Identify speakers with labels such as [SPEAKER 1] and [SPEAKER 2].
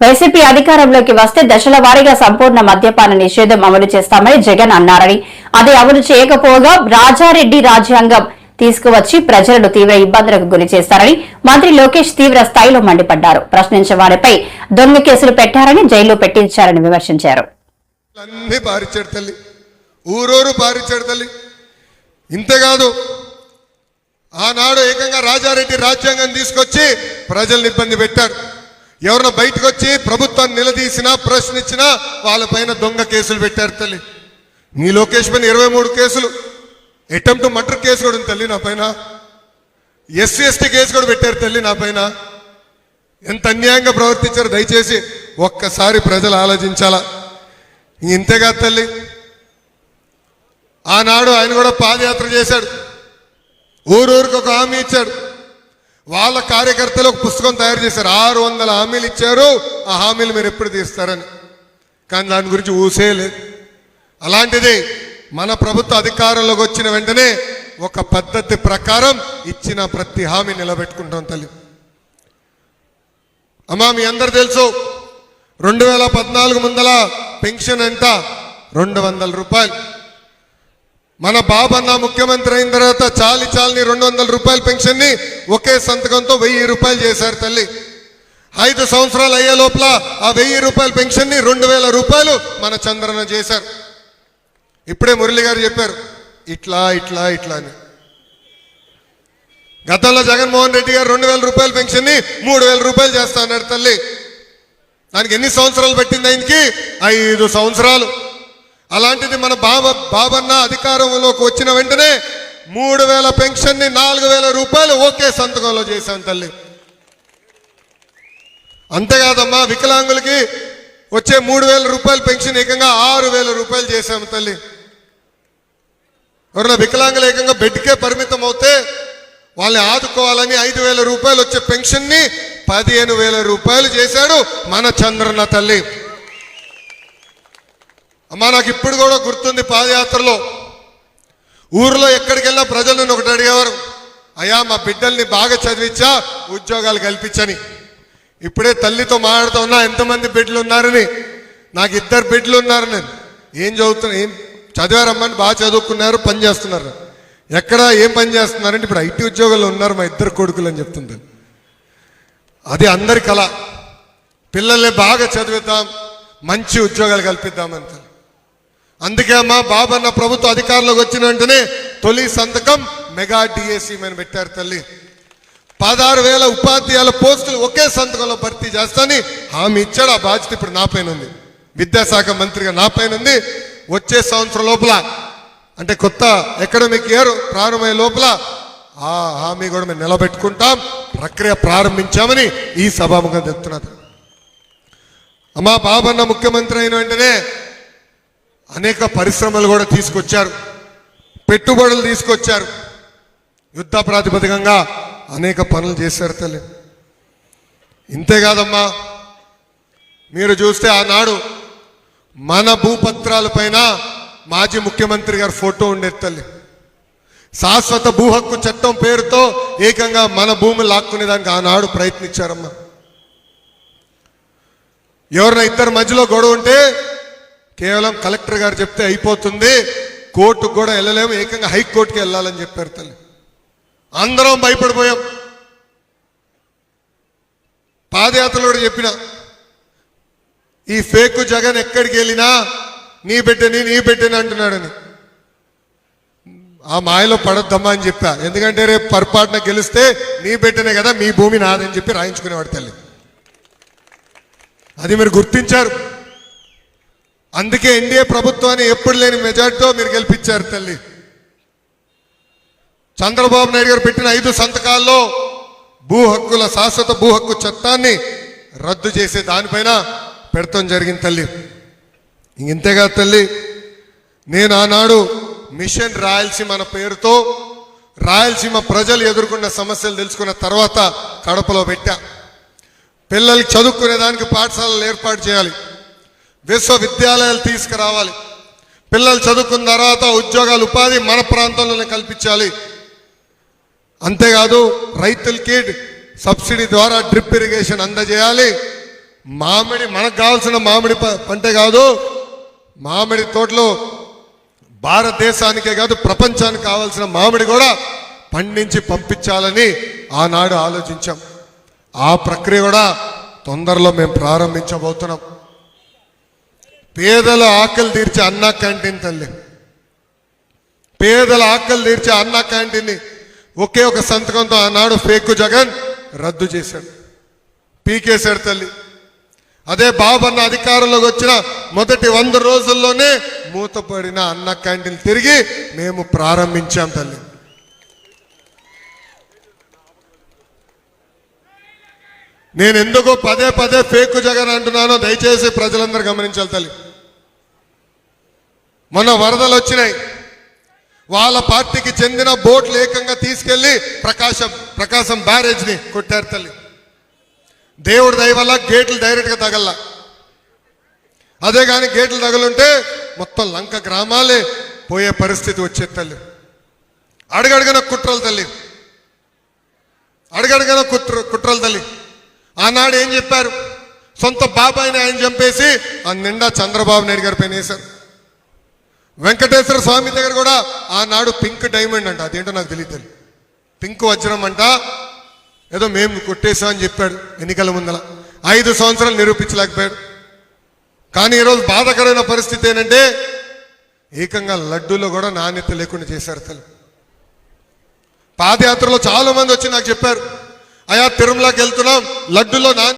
[SPEAKER 1] YCP అధికారంలోకి వస్తే దశల వారీగా సంపూర్ణ మద్యపాన నిషేధం అమలు చేస్తామని జగన్ అన్నారని. అది అమలు చేయకపోగా రాజారెడ్డి రాజ్యాంగం తీసుకువచ్చి ప్రజలను తీవ్ర ఇబ్బందులకు గురి చేస్తారని మంత్రి లోకేష్ తీవ్ర స్థాయిలో మండిపడ్డారు. ప్రశ్నించే వారిపై దొంగ కేసులు పెట్టారని జైల్లో పెట్టించారని విమర్శించారు.
[SPEAKER 2] ఇంతేకాదు ఆనాడు ఏకంగా రాజారెడ్డి రాజ్యాంగం తీసుకొచ్చి ప్రజల్ని ఇబ్బంది పెట్టారు ఎవరిన బయటకు వచ్చి ప్రభుత్వాన్ని నిలదీసినా ప్రశ్నించినా వాళ్ళపైన దొంగ కేసులు పెట్టారు తల్లి. నీ లోకేష్ పైన ఇరవై మూడు కేసులు. అటెంప్ట్ మర్డర్ కేసు కూడా ఉంది తల్లి నా పైన. ఎస్సీ ఎస్టీ కేసు కూడా పెట్టారు తల్లి నా పైన. ఎంత అన్యాయంగా ప్రవర్తించారు దయచేసి ఒక్కసారి ప్రజలు ఆలోచించాలా? ఇంతేగా తల్లి. ఆనాడు ఆయన కూడా పాదయాత్ర చేశాడు. ఊరూరికి ఒక హామీ ఇచ్చాడు. వాళ్ళ కార్యకర్తలు ఒక పుస్తకం తయారు చేశారు. ఆరు వందల హామీలు ఇచ్చారు. ఆ హామీలు మీరు ఎప్పుడు తీస్తారని. కానీ దాని గురించి ఊసే లేదు. అలాంటిది మన ప్రభుత్వ అధికారంలోకి వచ్చిన వెంటనే ఒక పద్ధతి ప్రకారం ఇచ్చిన ప్రతి హామీ నిలబెట్టుకుంటాం తల్లి. అమ్మా మీ అందరు తెలుసు రెండు వేల పద్నాలుగు ముందల పెన్షన్ అంట రెండు వందల రూపాయలు. మన బాబన్న ముఖ్యమంత్రి అయిన తర్వాత చాలి చాలని రెండు వందల రూపాయల పెన్షన్ని ఒకే సంతకంతో వెయ్యి రూపాయలు చేశారు తల్లి. ఐదు సంవత్సరాలు అయ్యే లోపల ఆ వెయ్యి రూపాయల పెన్షన్ని రెండు వేల రూపాయలు మన చంద్రన చేశారు. ఇప్పుడే మురళి గారు చెప్పారు ఇట్లా ఇట్లా ఇట్లా అని. గతంలో జగన్మోహన్ రెడ్డి గారు రెండు వేల రూపాయల పెన్షన్ని మూడు వేల రూపాయలు చేస్తా తల్లి. దానికి ఎన్ని సంవత్సరాలు పెట్టింది ఆయనకి? ఐదు సంవత్సరాలు. అలాంటిది మన బాబ బాబన్న అధికారంలోకి వచ్చిన వెంటనే మూడు వేల పెన్షన్ని నాలుగు వేల రూపాయలు ఓకే సంతకంలో చేశాం తల్లి. అంతేకాదమ్మా వికలాంగులకి వచ్చే మూడు వేల రూపాయల పెన్షన్ ఏకంగా ఆరు వేల రూపాయలు చేశాము తల్లి. ఎవరైనా వికలాంగులు ఏకంగా బెడ్కే పరిమితం అవుతే వాళ్ళని ఆదుకోవాలని ఐదు వేల రూపాయలు వచ్చే పెన్షన్ని పదిహేను వేల రూపాయలు చేశాడు మన చంద్రన్న తల్లి. అమ్మా నాకు ఇప్పుడు కూడా గుర్తుంది పాదయాత్రలో. ఊర్లో ఎక్కడికి వెళ్ళినా ప్రజలు నన్ను ఒకటి అడిగేవారు అయ్యా మా బిడ్డల్ని బాగా చదివించా ఉద్యోగాలు కల్పించని. ఇప్పుడే తల్లితో మాట్లాడుతూ ఉన్నా ఎంతమంది బిడ్డలు ఉన్నారని. నాకు ఇద్దరు బిడ్డలు ఉన్నారు నేను. ఏం చదువుతున్నా ఏం చదివారమ్మని బాగా చదువుకున్నారు పని చేస్తున్నారు. ఎక్కడ ఏం పని చేస్తున్నారంటే ఇప్పుడు ఐటీ ఉద్యోగాలు ఉన్నారు మా ఇద్దరు కొడుకులు అని చెప్తుంది. అది అందరి కళ. పిల్లల్ని బాగా చదివిద్దాం మంచి ఉద్యోగాలు కల్పిద్దామంటారు అందుకే మా బాబన్న ప్రభుత్వ అధికారంలోకి వచ్చిన వెంటనే తొలి సంతకం మెగా డిఎస్సి మీద పెట్టారు తల్లి. పదహారు వేల ఉపాధ్యాయుల పోస్టులు ఒకే సంతకంలో భర్తీ చేస్తాని హామీ ఇచ్చాడు. ఆ బాధ్యత ఇప్పుడు నా పైన ఉంది. విద్యాశాఖ మంత్రిగా నా పైన ఉంది. వచ్చే సంవత్సరం లోపల అంటే కొత్త అకాడమిక్ ఇయర్ ప్రారంభమయ్యే లోపల ఆ హామీ కూడా మేము నిలబెట్టుకుంటాం. ప్రక్రియ ప్రారంభించామని ఈ సభాముఖం చెప్తున్నారు. అమ్మా బాబన్న ముఖ్యమంత్రి అయిన వెంటనే అనేక పరిశ్రమలు కూడా తీసుకొచ్చారు. పెట్టుబడులు తీసుకొచ్చారు. యుద్ధ ప్రాతిపదికంగా అనేక పనులు చేశారు తల్లి. ఇంతేకాదమ్మా మీరు చూస్తే ఆనాడు మన భూపత్రాలపైన మాజీ ముఖ్యమంత్రి గారి ఫోటో ఉండేది తల్లి. శాశ్వత భూ హక్కు చట్టం పేరుతో ఏకంగా మన భూమి లాక్కునేదానికి ఆనాడు ప్రయత్నించారమ్మా. ఎవరైనా ఇద్దరు మధ్యలో గొడవ ఉంటే కేవలం కలెక్టర్ గారు చెప్తే అయిపోతుంది. కోర్టుకు కూడా వెళ్ళలేము. ఏకంగా హైకోర్టుకి వెళ్ళాలని చెప్పారు తల్లి. అందరం భయపడిపోయాం. పాదయాత్రలో కూడా చెప్పిన ఈ ఫేక్ జగన్ ఎక్కడికి వెళ్ళినా నీ బిడ్డని నీ బిడ్డని అంటున్నాడని. ఆ మాయలో పడొద్దమ్మా అని చెప్పా. ఎందుకంటే రేపు పొరపాటున గెలిస్తే నీ బిడ్డనే కదా మీ భూమి నాదని చెప్పి రాయించుకునేవాడు తల్లి. అది మీరు గుర్తించారు. అందుకే ఎన్డీఏ ప్రభుత్వాన్ని ఎప్పుడు లేని మెజార్టీతో మీరు గెలిపించారు తల్లి. చంద్రబాబు నాయుడు గారు పెట్టిన ఐదు సంతకాల్లో భూ హక్కుల శాశ్వత భూ హక్కు చట్టాన్ని రద్దు చేసే దానిపైన పెడతాం జరిగింది తల్లి. ఇంతేగా తల్లి నేను ఆనాడు మిషన్ రాయలసీమ అన్న పేరుతో రాయలసీమ ప్రజలు ఎదుర్కొన్న సమస్యలు తెలుసుకున్న తర్వాత కడపలో పెట్టా. పిల్లలకి చదువుకునే దానికి పాఠశాలలు ఏర్పాటు చేయాలి. విశ్వవిద్యాలయాలు తీసుకురావాలి. పిల్లలు చదువుకున్న తర్వాత ఉద్యోగాలు ఉపాధి మన ప్రాంతంలోనే కల్పించాలి. అంతేకాదు రైతులకి సబ్సిడీ ద్వారా డ్రిప్ ఇరిగేషన్ అందజేయాలి. మామిడి మనకు కావాల్సిన మామిడి పంటే కాదు మామిడి తోటలో భారతదేశానికే కాదు ప్రపంచానికి కావాల్సిన మామిడి కూడా పండించి పంపించాలని ఆనాడు ఆలోచించాం. ఆ ప్రక్రియ కూడా తొందరలో మేము ప్రారంభించబోతున్నాం. పేదల ఆకలి తీర్చే అన్న క్యాంటీన్ తల్లి. పేదల ఆకలి తీర్చే అన్న క్యాంటీన్ని ఒకే ఒక సంతకంతో ఆనాడు ఫేకు జగన్ రద్దు చేశాడు. పీకేశాడు తల్లి. అదే బాబన్న అధికారంలోకి వచ్చిన మొదటి వంద రోజుల్లోనే మూతపడిన అన్న క్యాంటీన్ తిరిగి మేము ప్రారంభించాం తల్లి. నేను ఎందుకో పదే పదే ఫేకు జగన్ అంటున్నానో దయచేసి ప్రజలందరూ గమనించాలి తల్లి. మొన్న వరదలు వచ్చినాయి. వాళ్ళ పార్టీకి చెందిన బోట్లు ఏకంగా తీసుకెళ్ళి ప్రకాశం ప్రకాశం బ్యారేజ్ని కొట్టారు తల్లి. దేవుడి దయ వల్ల గేట్లు డైరెక్ట్గా తగల. అదే కానీ గేట్లు తగలుంటే మొత్తం లంక గ్రామాలే పోయే పరిస్థితి వచ్చేది తల్లి. అడగడగన కుట్రలు తల్లి. అడగడగన కుట్ర కుట్రలు తల్లి. ఆనాడు ఏం చెప్పారు? సొంత బాబాయిని ఆయన చంపేసి ఆ నిండా చంద్రబాబు నాయుడు గారి పైన వేశారు. వెంకటేశ్వర స్వామి దగ్గర కూడా ఆనాడు పింక్ డైమండ్ అంట. అదేంటో నాకు తెలియదు పింక్ వజ్రం అంట. ఏదో మేము కొట్టేశాం అని చెప్పాడు ఎన్నికల ముందల. ఐదు సంవత్సరాలు నిరూపించలేకపోయాడు. కానీ ఈరోజు బాధకరమైన పరిస్థితి ఏంటంటే ఏకంగా లడ్డూలో కూడా నాణ్యత లేకుండా చేశారు తను పాదయాత్రలో చాలా మంది వచ్చి నాకు చెప్పారు అయా తిరుమలకి వెళ్తున్నాం లడ్డులో నాణ్యత